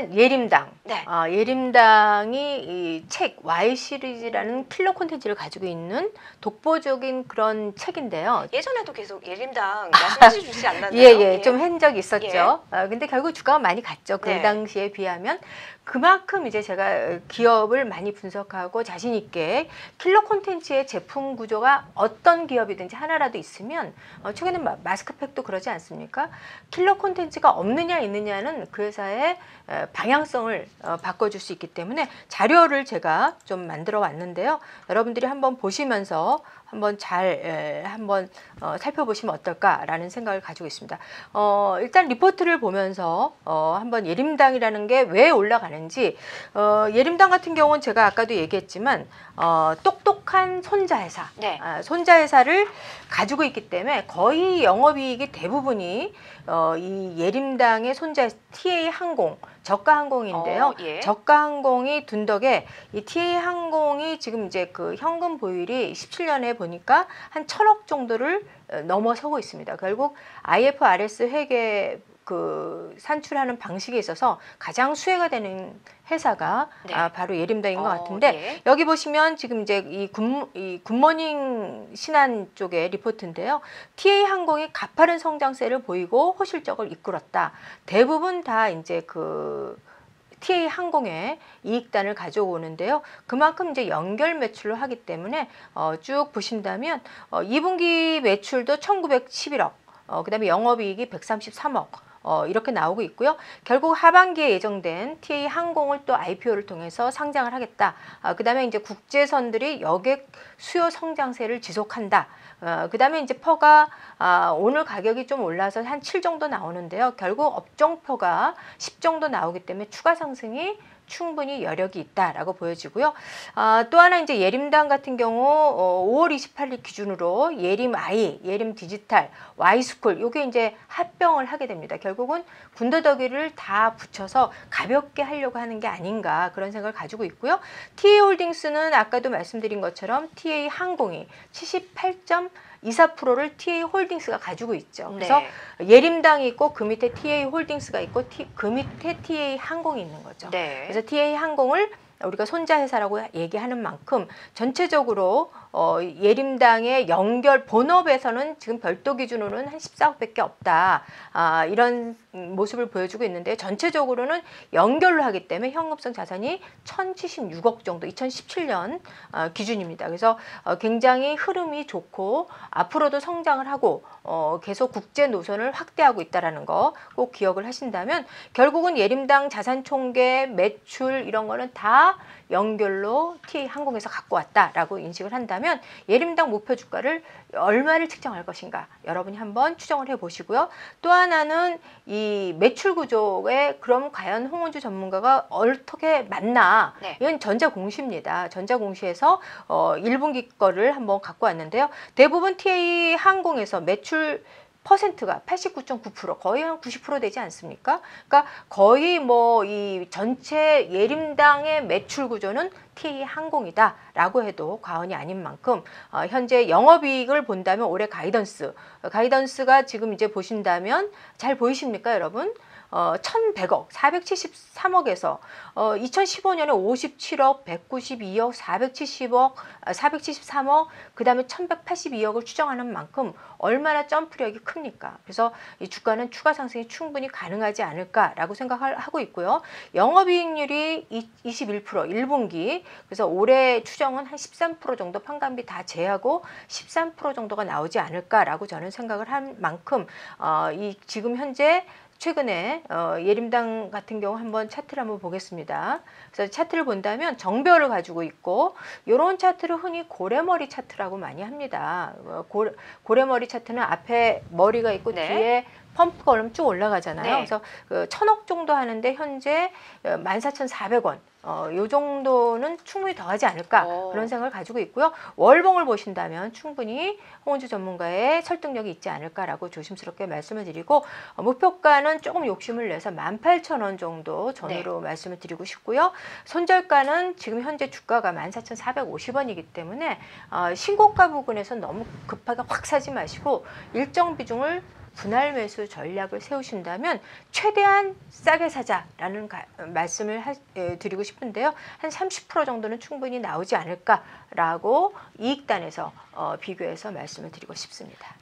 예림당. 네. 아, 예림당이 이 책 Y 시리즈라는 킬러 콘텐츠를 가지고 있는 독보적인 그런 책인데요. 예전에도 계속 예림당 말씀해 주시지 않나요? 예, 예, 좀한 적이 있었죠. 예. 아, 근데 결국 주가가 많이 갔죠. 그 네. 당시에 비하면. 그만큼 이제 제가 기업을 많이 분석하고 자신 있게 킬러 콘텐츠의 제품 구조가 어떤 기업이든지 하나라도 있으면 어, 최근에 마- 마스크팩도 그러지 않습니까? 킬러 콘텐츠가 없느냐 있느냐는 그 회사의 에, 방향성을 어, 바꿔줄 수 있기 때문에 자료를 제가 좀 만들어 왔는데요. 여러분들이 한번 보시면서 한번 잘 에, 한번 어, 살펴보시면 어떨까라는 생각을 가지고 있습니다. 어, 일단 리포트를 보면서 어, 한번 예림당이라는 게 왜 올라가는지 어, 예림당 같은 경우는 제가 아까도 얘기했지만 어, 똑똑한 손자 회사, 네. 아, 손자 회사를 가지고 있기 때문에 거의 영업이익이 대부분이 어, 이 예림당의 손자 TA 항공 저가 항공인데요. 어, 예. 저가 항공이 둔 덕에 이 TA 항공이 지금 이제 그 현금 보율이 17년에 보니까 한 천억 정도를 어, 넘어서고 있습니다. 결국 IFRS 회계 그 산출하는 방식에 있어서 가장 수혜가 되는 회사가 네. 아, 바로 예림당인 것 어, 같은데 예. 여기 보시면 지금 이제 이, 굿, 이 굿모닝 신한 쪽의 리포트인데요. TA 항공이 가파른 성장세를 보이고 호실적을 이끌었다. 대부분 다 이제 그 TA 항공의 이익단을 가져오는데요. 그만큼 이제 연결 매출로 하기 때문에 어, 쭉 보신다면 어, 2분기 매출도 1,911억, 어, 그 다음에 영업이익이 133억. 어, 이렇게 나오고 있고요. 결국 하반기에 예정된 TA 항공을 또 IPO를 통해서 상장을 하겠다. 아, 그 다음에 이제 국제선들이 여객 수요 성장세를 지속한다. 어, 그 다음에 이제 퍼가 아, 오늘 가격이 좀 올라서 한 7 정도 나오는데요. 결국 업종표가 10 정도 나오기 때문에 추가 상승이 충분히 여력이 있다라고 보여지고요. 아, 또 하나 이제 예림당 같은 경우 어, 5월 28일 기준으로 예림 아이, 예림 디지털, 와이스쿨 요게 이제 합병을 하게 됩니다. 결국은 군더더기를 다 붙여서 가볍게 하려고 하는 게 아닌가 그런 생각을 가지고 있고요. TA 홀딩스는 아까도 말씀드린 것처럼 TA 항공이 78.24%를 TA 홀딩스가 가지고 있죠. 그래서 네. 예림당이 있고 그 밑에 TA 홀딩스가 있고 T- 그 밑에 TA 항공이 있는 거죠. 네. 그래서 TA 항공을 우리가 손자 회사라고 얘기하는 만큼 전체적으로 어, 예림당의 연결 본업에서는 지금 별도 기준으로는 한 14억밖에 없다. 아, 이런 음, 모습을 보여주고 있는데 전체적으로는 연결로 하기 때문에 현금성 자산이 1,076억 정도 2017년 어, 기준입니다. 그래서 어, 굉장히 흐름이 좋고 앞으로도 성장을 하고 어, 계속 국제 노선을 확대하고 있다라는 거 꼭 기억을 하신다면 결국은 예림당 자산 총계 매출 이런 거는 다 연결로 TA 항공에서 갖고 왔다라고 인식을 한다면 예림당 목표 주가를 얼마를 측정할 것인가 여러분이 한번 추정을 해 보시고요. 또 하나는 이 매출 구조에 그럼 과연 홍원주 전문가가 어떻게 맞나 네. 이건 전자공시입니다. 전자공시에서 어 1분기 거를 한번 갖고 왔는데요. 대부분 TA 항공에서 매출 퍼센트가 89.9% 거의 한 90% 되지 않습니까? 그러니까 거의 뭐 이 전체 예림당의 매출 구조는 TA 항공이다라고 해도 과언이 아닌 만큼 어, 현재 영업이익을 본다면 올해 가이던스 어, 가이던스가 지금 이제 보신다면 잘 보이십니까 여러분? 어, 1,100억, 473억에서 어, 2015년에 57억, 192억, 470억, 아, 473억, 그 다음에 1,182억을 추정하는 만큼 얼마나 점프력이 큽니까? 그래서 이 주가는 추가 상승이 충분히 가능하지 않을까라고 생각하고 있고요. 영업이익률이 21% 1분기 그래서 올해 추정은 한 13% 정도 판관비 다 제하고 13% 정도가 나오지 않을까라고 저는 생각을 한 만큼 어, 이 지금 현재 최근에 어, 예림당 같은 경우 한번 차트를 한번 보겠습니다. 그래서 차트를 본다면 정별을 가지고 있고 이런 차트를 흔히 고래머리 차트라고 많이 합니다. 어, 고, 고래머리 차트는 앞에 머리가 있고 네. 뒤에 펌프가 그럼 쭉 올라가잖아요. 네. 그래서 그 천억 정도 하는데 현재 어, 14,400원. 어, 요 정도는 충분히 더 하지 않을까 오. 그런 생각을 가지고 있고요. 월봉을 보신다면 충분히 홍원주 전문가의 설득력이 있지 않을까라고 조심스럽게 말씀을 드리고 어, 목표가는 조금 욕심을 내서 18,000원 정도 전후로 네. 말씀을 드리고 싶고요. 손절가는 지금 현재 주가가 14,450원이기 때문에 어, 신고가 부근에서 너무 급하게 확 사지 마시고 일정 비중을 분할 매수 전략을 세우신다면 최대한 싸게 사자라는 가- 말씀을 하- 에, 드리고 싶은데요. 한 30% 정도는 충분히 나오지 않을까라고 이익단에서 어, 비교해서 말씀을 드리고 싶습니다.